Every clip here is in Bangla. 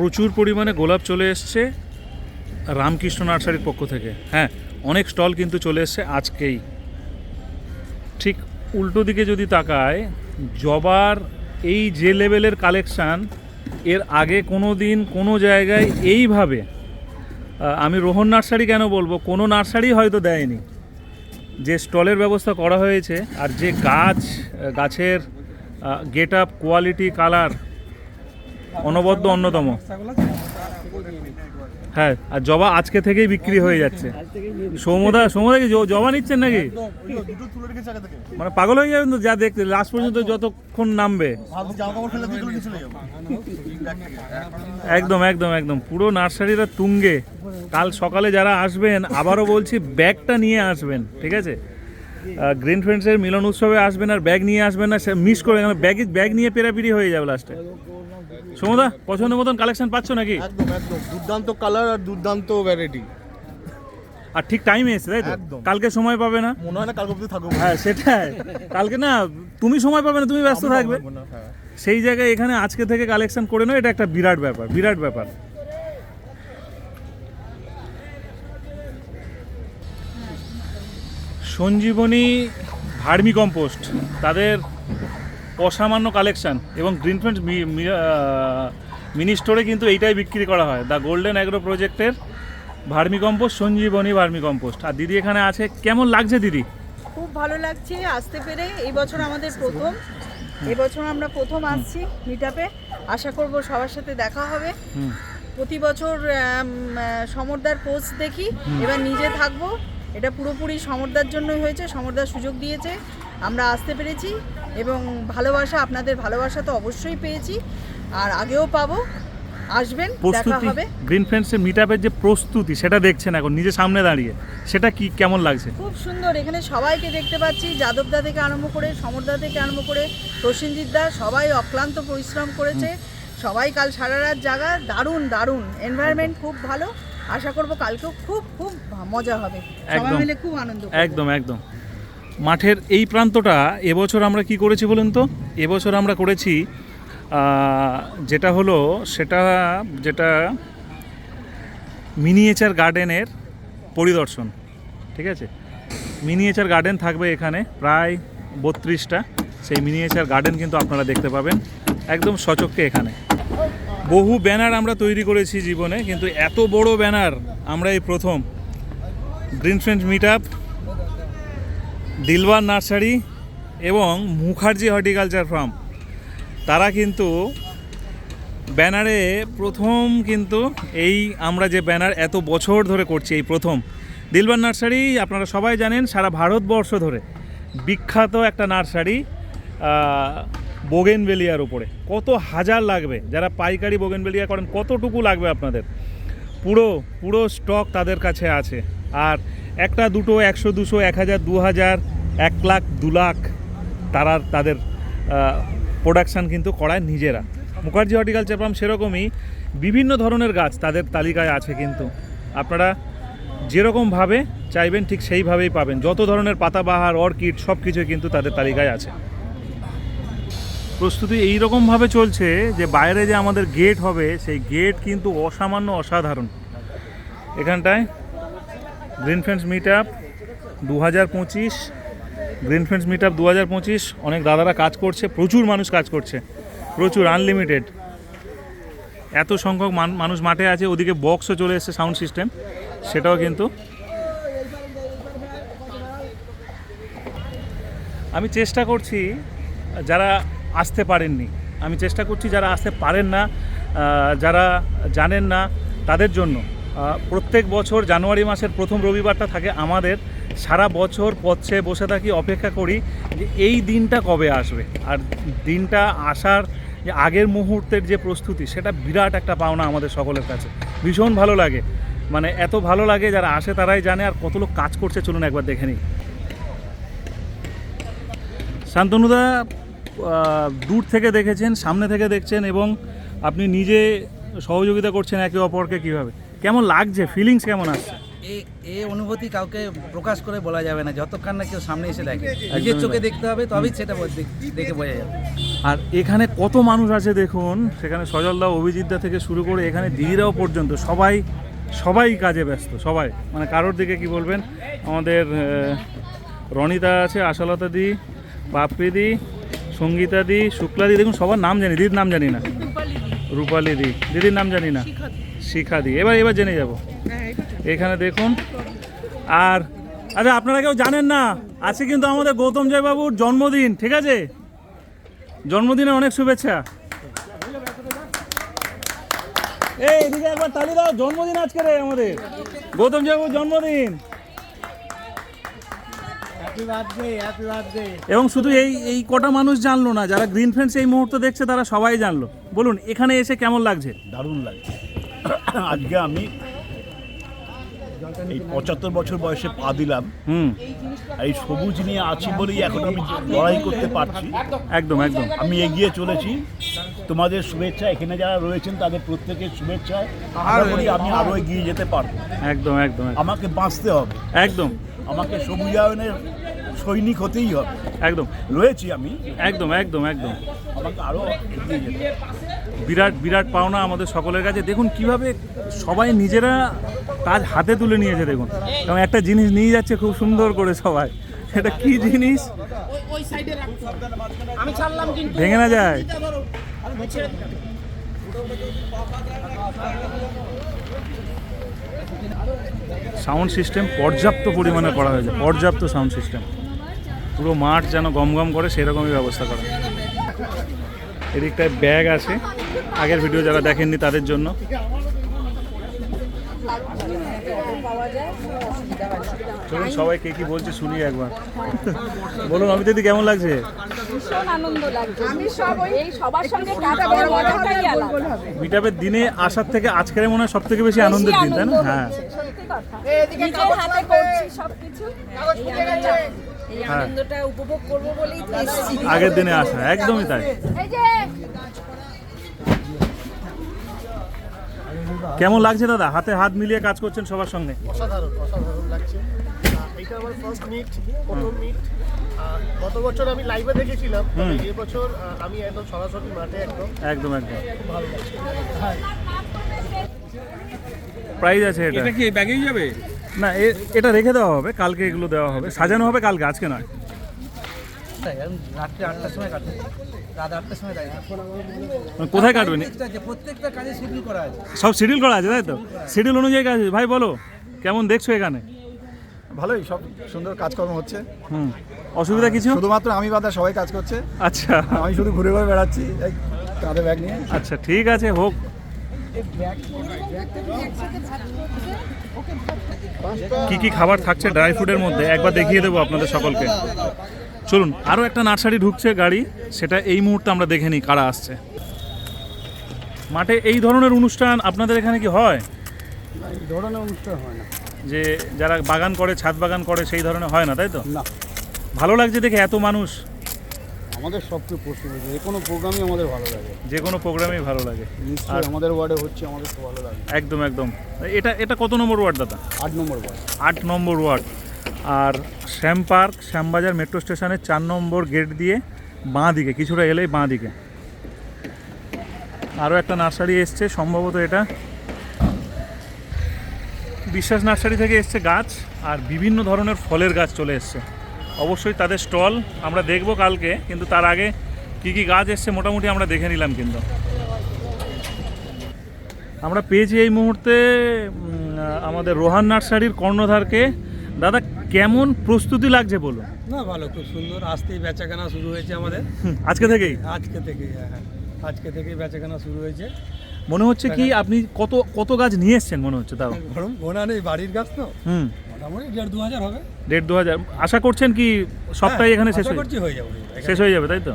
প্রচুর পরিমাণে গোলাপ চলে এসছে রামকৃষ্ণ নার্সারির পক্ষ থেকে। হ্যাঁ অনেক স্টল কিন্তু চলে এসছে আজকেই। ঠিক উল্টো দিকে যদি তাকায়, জবার এই যে লেভেলের কালেকশান, এর আগে কোনো দিন কোনো জায়গায় এইভাবে আমি রোহন নার্সারি কেন বলব? কোনো নার্সারি হয়তো দেয়নি। যে স্টলের ব্যবস্থা করা হয়েছে আর যে গাছ গাছের গেট আপ কোয়ালিটি কালার অনবদ্য অন্যতম। হ্যাঁ আর জবা আজকে থেকেই বিক্রি হয়ে যাচ্ছে। সৌমদা সৌমদা কি জবা নিচ্ছেন নাকি? মানে পাগল হয়ে যাবেন তো, যা দেখতে লাস্ট পর্যন্ত যতক্ষণ নামবে। একদম একদম একদম। পুরো নার্সারিটা তুঙ্গে। কাল সকালে যারা আসবেন, আবারও বলছি, ব্যাগটা নিয়ে আসবেন, ঠিক আছে? গ্রিন ফ্রেন্ডসের মিলন উৎসবে আসবেন আর ব্যাগ নিয়ে আসবেন না সে মিস করে ব্যাগ ব্যাগ নিয়ে পেরাপিরি হয়ে যাবে লাস্টে সমদা পছন্দ মতন কালেকশন পাচ্ছ নাকি? একদম একদম। দুর্দান্ত কালার আর দুর্দান্ত ভ্যারাইটি আর ঠিক টাইমে এসে তাই তো? কালকে সময় পাবে না? মনে হয় না কালকে অব্দি থাকব। হ্যাঁ সেটাই। কালকে না তুমি সময় পাবে না তুমি ব্যস্ত থাকবে। হ্যাঁ। সেই জায়গায় এখানে আজকে থেকে কালেকশন করে নাও এটা একটা বিরাট ব্যাপার বিরাট ব্যাপার। সঞ্জীবনী ভার্মি কম্পোস্ট তাদের অসামান্য কালেকশান এবং গ্রিন ফ্রেন্ডস মিনি স্টোরে কিন্তু এইটাই বিক্রি করা হয়। দ্য গোল্ডেন অ্যাগ্রো প্রজেক্টের vermi compost Sanjeevani vermi compost. আর দিদি এখানে আছে কেমন লাগছে দিদি? খুব ভালো লাগছে আসতে পেরে। এই বছর আমাদের প্রথম। এবছর আমরা প্রথম আসছি মিটাপে আশা করব সবার সাথে দেখা হবে। প্রতি বছর সমরদার পোস্ট দেখি। এবার নিজে থাকব। এটা পুরোপুরি সমরদার জন্যই হয়েছে সমরদার সুযোগ দিয়েছে। আমরা আসতে পেরেছি এবং ভালোবাসা আপনাদের ভালোবাসা তো অবশ্যই পেয়েছি। আর আগেও পাবো আসবেন দেখা প্রস্তুতি হবে। গ্রিন ফ্রেন্ডসের মিট যে প্রস্তুতি সেটা দেখছেন এখন নিজে সামনে দাঁড়িয়ে। সেটা কি কেমন লাগছে? খুব সুন্দর এখানে সবাইকে দেখতে পাচ্ছি যাদবদা থেকে আরম্ভ করে সমরদা থেকে আরম্ভ করে প্রসেনজিৎ দা সবাই অক্লান্ত পরিশ্রম করেছে। সবাই কাল সারা রাত জাগা দারুণ দারুণ। এনভায়রনমেন্ট খুব ভালো। আশা করব কালকেও খুব খুব মজা হবে। সবাই। মিলে খুব আনন্দ একদম একদম। মাঠের এই প্রান্তটা এবছর আমরা কি করেছি বলুন তো? এবছর আমরা করেছি যেটা হলো সেটা যেটা মিনিয়েচার গার্ডেনের পরিদর্শন ঠিক আছে? মিনিয়েচার গার্ডেন থাকবে এখানে প্রায় বত্রিশটা। সেই মিনিয়েচার গার্ডেন কিন্তু আপনারা দেখতে পাবেন একদম সচক্ষে এখানে। বহু ব্যানার আমরা তৈরি করেছি জীবনে, কিন্তু এত বড় ব্যানার আমরা এই প্রথম। Green friends meet up Dilbar nursery এবং মুখার্জি হর্টিকালচার ফার্ম। তারা কিন্তু ব্যানারে প্রথম কিন্তু এই আমরা যে ব্যানার এত বছর ধরে করছি, এই প্রথম। দিলবার নার্সারি, আপনারা সবাই জানেন, সারা ভারতবর্ষ ধরে বিখ্যাত একটা নার্সারি বোগেনভেলিয়ার উপরে। কত হাজার লাগবে? যারা পাইকারি বোগেনভেলিয়া করেন, কতটুকু লাগবে আপনাদের? পুরো পুরো স্টক তাদের কাছে আছে। আর একটা দুটো একশো দুশো, এক হাজার, দু হাজার, এক লাখ, দু লাখ তারা তাদের প্রোডাকশান কিন্তু করায় নিজেরা। মুখার্জি হর্টিকালচার ফার্ম সেরকমই বিভিন্ন ধরনের গাছ তাদের তালিকায় আছে কিন্তু। আপনারা যেরকমভাবে চাইবেন ঠিক সেইভাবেই পাবেন। যত ধরনের পাতাবাহার, অর্কিড সব কিছুই কিন্তু তাদের তালিকায় আছে। প্রস্তুতি এই রকমভাবে চলছে যে বাইরে যে আমাদের গেট হবে, সেই গেট কিন্তু অসামান্য অসাধারণ। এখানটায় গ্রিন ফ্রেন্ডস মিট আপ দু হাজার পঁচিশ গ্রিন ফ্রেন্ডস মিট আপ দু হাজার পঁচিশ, অনেক দাদারা কাজ করছে, প্রচুর মানুষ কাজ করছে, প্রচুর আনলিমিটেড এত সংখ্যক মানুষ মাঠে আছে, ওদিকে বক্সও চলে এসেছে সাউন্ড সিস্টেম সেটাও কিন্তু। আমি চেষ্টা করছি, যারা আসতে পারেননি। আমি চেষ্টা করছি যারা আসতে পারেন না যারা জানেন না, তাদের জন্য। প্রত্যেক বছর জানুয়ারি মাসের প্রথম রবিবারটা থাকে আমাদের। সারা বছর পথে বসে থাকি, অপেক্ষা করি যে এই দিনটা কবে আসবে। আর দিনটা আসার যে আগের মুহূর্তের যে প্রস্তুতি, সেটা বিরাট একটা পাওনা আমাদের সকলের কাছে। ভীষণ ভালো লাগে। মানে এত ভালো লাগে যারা আসে তারাই জানে আর কত লোক কাজ করছে, চলুন একবার দেখে নিই। শান্তনুদা দূর থেকে দেখেছেন সামনে থেকে দেখছেন এবং আপনি নিজে সহযোগিতা করছেন একে অপরকে কীভাবে? কেমন লাগছে? ফিলিংস কেমন আসছে? এ অনুভূতি কাউকে প্রকাশ করে বলা যাবে না যতক্ষণ না কেউ সামনে এসে দেখে। নিজের চোখে দেখতে হবে তবেই সেটা দেখ- বোঝা যাবে। আর এখানে কত মানুষ আছে দেখুন সেখানে সজলদা অভিজিৎদা থেকে শুরু করে এখানে দিদিরাও পর্যন্ত সবাই সবাই কাজে ব্যস্ত সবাই। মানে কারোর দিকে কি বলবেন? আমাদের রনিতা আছে আশালতা দি বাপ্পি দি সঙ্গীতা দি শুক্লা দি দেখুন সবার নাম জানি, দিদির নাম জানি না। রূপালি দি, দিদির নাম জানি না। শিখা দি এবার এবার জেনে যাব। এখানে দেখুন, আর আচ্ছা আপনারা কেউ জানেন না, আজকে কিন্তু আমাদের গৌতম জয়বাবুর জন্মদিন, ঠিক আছে? জন্মদিনের অনেক শুভেচ্ছা। এই, এদিকে একবার তালি দাও, জন্মদিন আজকে রে আমাদের। গৌতম জয়বাবুর জন্মদিন। এবং শুধু এই এই কটা মানুষ জানলো না যারা গ্রিন ফ্রেন্ডস এই মুহূর্তে দেখছে তারা সবাই জানলো। বলুন এখানে এসে কেমন লাগছে? দারুণ লাগে আজকে আমি এই পঁচাত্তর বছর বয়সে পা দিলাম। হুম। এই সবুজ নিয়ে আছি বলেই এখন আমি লড়াই করতে পারছি। একদম একদম। আমি এগিয়ে চলেছি। তোমাদের শুভেচ্ছা এখানে যারা রয়েছেন তাদের প্রত্যেকের করি আমি আরও এগিয়ে যেতে পারব। একদম একদম, আমাকে বাঁচতে হবে। একদম। আমাকে সবুজায়নের সৈনিক হতেই হবে। একদম। রয়েছি আমি। একদম একদম একদম। আমাকে আরও এগিয়ে যেতে বিরাট বিরাট পাওনা আমাদের সকলের কাছে। দেখুন কীভাবে সবাই নিজেরা কাজ হাতে তুলে নিয়েছে দেখুন। এবং একটা জিনিস নিয়ে যাচ্ছে খুব সুন্দর করে সবাই। এটা কি জিনিস? ভেঙে না যায়। সাউন্ড সিস্টেম পর্যাপ্ত পরিমাণে করা হয়েছে, পর্যাপ্ত সাউন্ড সিস্টেম। পুরো মাঠ যেন গমগম করে সেরকমই ব্যবস্থা করা। এদিকটায় ব্যাগ আছে, আগের ভিডিও যারা দেখেননি তাদের জন্য। চলুন সবাই কে কি বলছে শুনি একবার। বলুন অমিত দিদি, কেমন লাগছে? ভীষণ আনন্দ লাগছে। আমি সব এই সবার সঙ্গে কাজ করে মজাটাই আলাদা। মিটাপের দিনে আসার থেকে আজকের মনে হয় সব থেকে বেশি আনন্দের দিন তাই না? হ্যাঁ। সত্যি কথা। নিজের হাতে করছি সবকিছু। এই আনন্দটা- এই হ্যাঁ। আনন্দটা উপভোগ করব বলেই তো এসেছি। আগের দিনে আসা একদমই তাই। এই যে কেমন লাগছে দাদা? হাতে হাত মিলিয়ে কাজ করছেন সবার সঙ্গে? অসাধারণ অসাধারণ লাগছে। এইটা আমার ফার্স্ট মিট প্রথম মিট গত বছর আমি লাইভে দেখেছিলাম তবে এবছর আহ, আমি একদম সরাসরি মাঠে একদম একদম একদম। ভালো লাগছে। প্রাইজ আছে এটা। এটা কি ব্যাগেই যাবে? না এ- এটা রেখে দেওয়া হবে কালকে এগুলো দেওয়া হবে। সাজানো হবে কালকে আজকে নয়। রাত্রে আটটার সময় কাটবো। রাত আটটার সময় তাই মানে কোথায় কাটবেন প্রত্যেকটা কাজে শিডিউল করা আছে। সব শিডিউল করা আছে তাই তো? শিডিউল অনুযায়ী কাজ ভাই বলো কেমন দেখছ এখানে? ভালোই সব সুন্দর কাজকর্ম হচ্ছে। হুম অসুবিধা কিছু? শুধুমাত্র আমি বাদে সবাই কাজ করছে। আচ্ছা। আমি শুধু ঘুরে ঘুরে বেড়াচ্ছি এই কাঁধে ব্যাগ নিয়ে। আচ্ছা ঠিক আছে হোক। কি কি খাবার থাকছে ড্রাই ফ্রুটের মধ্যে? একবার দেখিয়ে দেবো আপনাদের সকলকে। চলুন আরও একটা নার্সারি ঢুকছে গাড়ি। সেটা এই মুহূর্তে আমরা দেখে নিই কারা আসছে। মাঠে এই ধরনের অনুষ্ঠান আপনাদের এখানে কি হয়? এই ধরনের অনুষ্ঠান হয় না। যে যারা বাগান করে ছাদ বাগান করে সেই ধরনের হয় না তাই তো? না। ভালো লাগছে দেখে এত মানুষ? আমাদের সবচেয়ে প্রশ্ন যে কোনো প্রোগ্রামই আমাদের ভালো লাগে। যে কোনো প্রোগ্রামেই ভালো লাগে। আর আমাদের ওয়ার্ডে হচ্ছে আমাদের তো ভালো লাগে। একদম একদম। এটা এটা কত নম্বর ওয়ার্ড দাদা? আট নম্বর ওয়ার্ড। আট নম্বর ওয়ার্ড। আর শ্যাম পার্ক শ্যামবাজার মেট্রো স্টেশনের চার নম্বর গেট দিয়ে বাঁ দিকে কিছুটা এলেই বাঁ দিকে। আরও একটা নার্সারি এসছে সম্ভবত এটা বিশ্বাস নার্সারি থেকে এসছে গাছ আর বিভিন্ন ধরনের ফলের গাছ চলে এসছে। অবশ্যই তাদের স্টল আমরা দেখব কালকে কিন্তু তার আগে কি কি গাছ এসছে মোটামুটি আমরা দেখে নিলাম কিন্তু। আমরা পেয়েছি এই মুহূর্তে আমাদের রোহান নার্সারির কর্ণধারকে। দাদা কেমন প্রস্তুতি লাগছে বলুন? না ভালো খুব সুন্দর। আসতেই বেচাকেনা শুরু হয়েছে আমাদের। আজকে থেকেই? আজকে থেকেই হ্যাঁ হ্যাঁ। আজকে থেকেই বেচাকেনা শুরু হয়েছে। মনে হচ্ছে কি আপনি কত কত গাছ নিয়ে এসছেন মনে হচ্ছে তাও? গরম গোনা নেই বাড়ির গাছ তো। হুম। মোটামুটি দেড় দু হাজার হবে। দেড় দু হাজার। আশা করছেন কি সপ্তাহে হ্যাঁ, এখানে শেষ হয়ে যাবে। শেষ হয়ে যাবে তাই তো?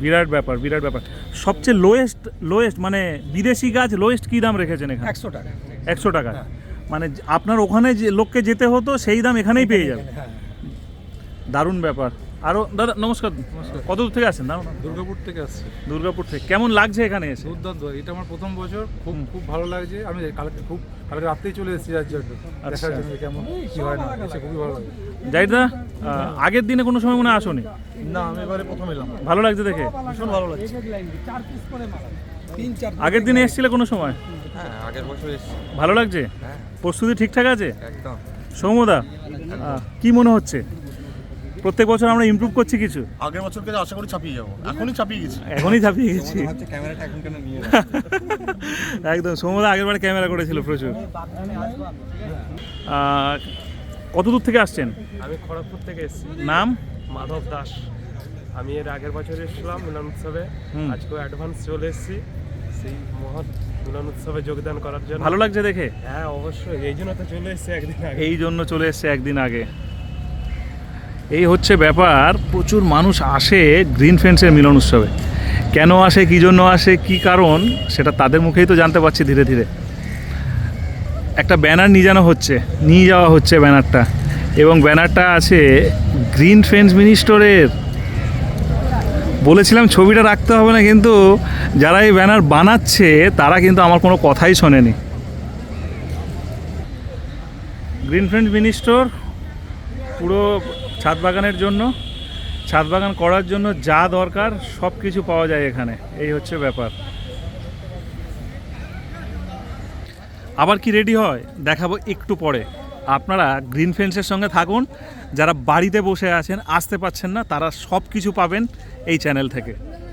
বিরাট ব্যাপার বিরাট ব্যাপার। সবচেয়ে লোয়েস্ট লোয়েস্ট মানে বিদেশি গাছ লোয়েস্ট কী দাম রেখেছেন এখানে? একশো টাকা। একশো টাকা। মানে আপনার ওখানে যে লোককে যেতে হতো সেই দাম এখানেই পেয়ে যাবে হ্যাঁ। দারুণ ব্যাপার। আরও দাদা নমস্কার কত দূর থেকে আসছেন? দাঁড়ান। দুর্গাপুর থেকে আসছি। দুর্গাপুর থেকে। কেমন লাগছে এখানে এসে? দুর্দান্ত এটা আমার প্রথম বছর। খুব খুব ভালো লাগছে। আমি কালকে খুব কালকে রাত্রেই চলে এসেছি যার জন্য। দেখার জন্য কেমন কি হয় না এসে খুবই ভালো লাগে। জাহিদা আগের দিনে কোনো সময় মনে হয় আসোনি? না আমি এবারে প্রথম এলাম। ভালো লাগছে দেখে? ভীষণ ভালো লাগছে। তিন চার আগের দিনে এসেছিলে কোনো সময়? হ্যাঁ আগের বছর এসেছি। ভালো লাগছে? প্রস্তুতি ঠিকঠাক আছে? একদম। সৌমদা কি মনে হচ্ছে? প্রত্যেক বছর আমরা ইমপ্রুভ করছি কিছু। আগের বছরকে আশা করি ছাপিয়ে যাব। এখনই ছাপিয়ে গেছি। এখনই ছাপিয়ে গেছি। ক্যামেরাটা এখন কেন নিয়ে একদম সৌমদা আগের বারে ক্যামেরা করেছিল প্রচুর। কত দূর থেকে আসছেন? আমি খড়গপুর থেকে এসেছি। নাম? মাধব দাস। আমি এর আগের বছর এসেছিলাম মিলন উৎসবে। হুম। আজকেও অ্যাডভান্স চলে এসেছি। সেই মহৎ মিলন উৎসবে যোগদান করার জন্য। ভালো লাগছে দেখে? হ্যাঁ অবশ্যই। এই জন্য তো চলে এসেছি একদিন আগে। এই জন্য চলে এসেছে একদিন আগে। এই হচ্ছে ব্যাপার, প্রচুর মানুষ আসে গ্রিন ফ্রেন্ডসের মিলন উৎসবে। কেন আসে, কী জন্য আসে, কী কারণ, সেটা তাদের মুখেই তো জানতে পারছি ধীরে ধীরে। একটা ব্যানার নিয়ে জানো হচ্ছে, নিয়ে যাওয়া হচ্ছে ব্যানারটা। এবং ব্যানারটা আছে গ্রিন ফ্রেন্ডস মিনি স্টোরের বলেছিলাম ছবিটা রাখতে হবে না, কিন্তু যারা এই ব্যানার বানাচ্ছে, তারা কিন্তু আমার কোনো কথাই শোনেনি। গ্রিন ফ্রেন্ড মিনি স্টোর পুরো ছাদ বাগানের জন্য ছাদ বাগান করার জন্য যা দরকার সব কিছু পাওয়া যায় এখানে। এই হচ্ছে ব্যাপার। আবার কি রেডি হয়? দেখাবো একটু পরে। আপনারা গ্রিন ফেন্সের সঙ্গে থাকুন। যারা বাড়িতে বসে আছেন, আসতে পাচ্ছেন না, তারা সব কিছু পাবেন এই চ্যানেল থেকে।